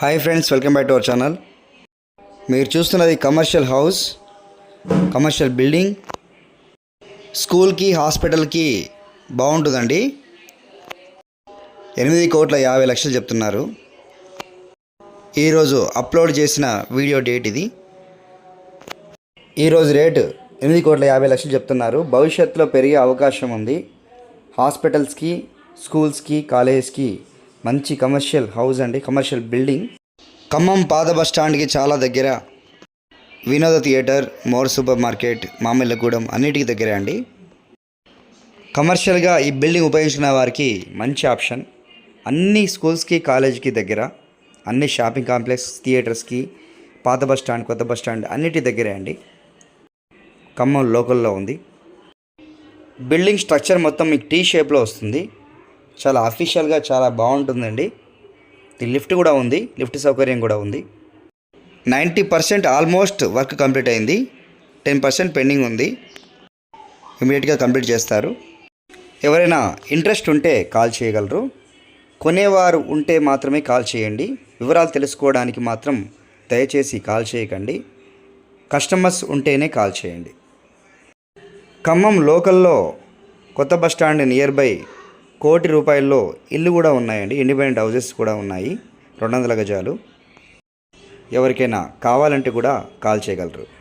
Hi friends welcome back to our channel మీరు చూస్తున్నది commercial house commercial building స్కూల్కి హాస్పిటల్కి బాగుంటుందండి. ఎనిమిది కోట్ల యాభై లక్షలు చెప్తున్నారు. ఈరోజు అప్లోడ్ చేసిన వీడియో డేట్ ఇది. ఈరోజు రేటు ఎనిమిది కోట్ల యాభై లక్షలు చెప్తున్నారు. భవిష్యత్తులో పెరిగే అవకాశం ఉంది. హాస్పిటల్స్కి స్కూల్స్కి కాలేజెస్కి మంచి కమర్షియల్ హౌస్ అండి కమర్షియల్ బిల్డింగ్ ఖమ్మం పాత బస్ స్టాండ్కి చాలా దగ్గర Vinoda theatre more super market Mamillagudem అన్నిటికీ దగ్గరే అండి. కమర్షియల్గా ఈ బిల్డింగ్ ఉపయోగించిన వారికి మంచి ఆప్షన్ అన్ని స్కూల్స్కి కాలేజీకి దగ్గర అన్ని షాపింగ్ కాంప్లెక్స్ థియేటర్స్కి పాత బస్ స్టాండ్ కొత్త బస్ స్టాండ్ అన్నిటి దగ్గరే అండి. ఖమ్మం లోకల్లో ఉంది. బిల్డింగ్ స్ట్రక్చర్ మొత్తం మీకు టీ షేప్లో వస్తుంది. చాలా అఫీషియల్గా చాలా బాగుంటుందండి. లిఫ్ట్ కూడా ఉంది లిఫ్ట్ సౌకర్యం కూడా ఉంది. Ninety percent almost work complete అయింది. టెన్ పర్సెంట్ పెండింగ్ ఉంది. ఇమీడియట్గా కంప్లీట్ చేస్తారు. ఎవరైనా ఇంట్రెస్ట్ ఉంటే కాల్ చేయగలరు. కొనేవారు ఉంటే మాత్రమే కాల్ చేయండి. వివరాలు తెలుసుకోవడానికి మాత్రం దయచేసి కాల్ చేయకండి. కస్టమర్స్ ఉంటేనే కాల్ చేయండి. ఖమ్మం లోకల్లో కొత్త బస్ స్టాండ్ నియర్ బై కోటి రూపాయల్లో ఇల్లు కూడా ఉన్నాయండి. ఇండిపెండెంట్ హౌజెస్ కూడా ఉన్నాయి. రెండు వందల గజాలు. ఎవరికైనా కావాలంటే కూడా కాల్ చేయగలరు.